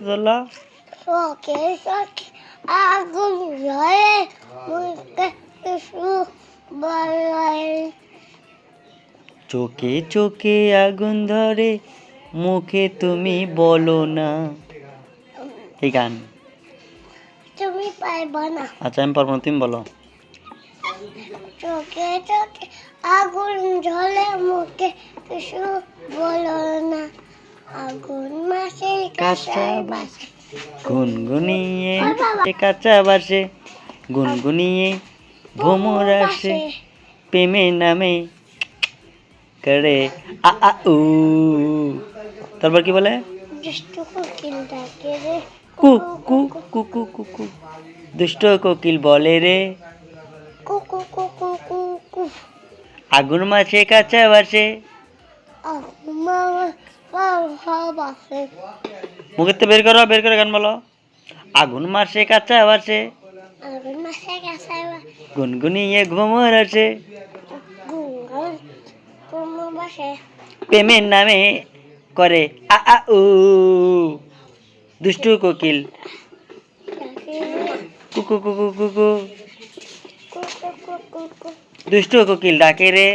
ধরলো চোখে চোখে আগুন জ্বলে মুখে কিছু চোখে চোখে আগুন ধরে মুখে তুমি বলো না। এই গান? তুমি পারবা না। আচ্ছা আমি পারব না তুমি বলো। চোখে চোখে আগুন জ্বলে মুখে কিছু বলো না। আগুন মাসের কাঁচা বাসে। গুনগুনিয়ে কাঁচা বাসে। গুনগুনিয়ে ভ্রমর আসে। প্রেমের নামে। করে আ আ উ। তারপর কি বলে? দুষ্টু কোকিল ডাকে রে। কু কু কু কু কু কু দুষ্ট কোকিল বলে রে। কুকু কুকু কুকু আগুন মাছে কাঁচা বাসে। মুখের তো বের করো বের করে গান বলো। আগুন মাসে কাঁচা বাসে গুনগুনিয়ে ঘুমর আসে বসে। প্রেমের নামে করে আ আ উ। দুষ্টু কোকিল। কুকু কুকু কুকু কুকু কুকু কুকু দুষ্টু কোকিল ডাকে রে।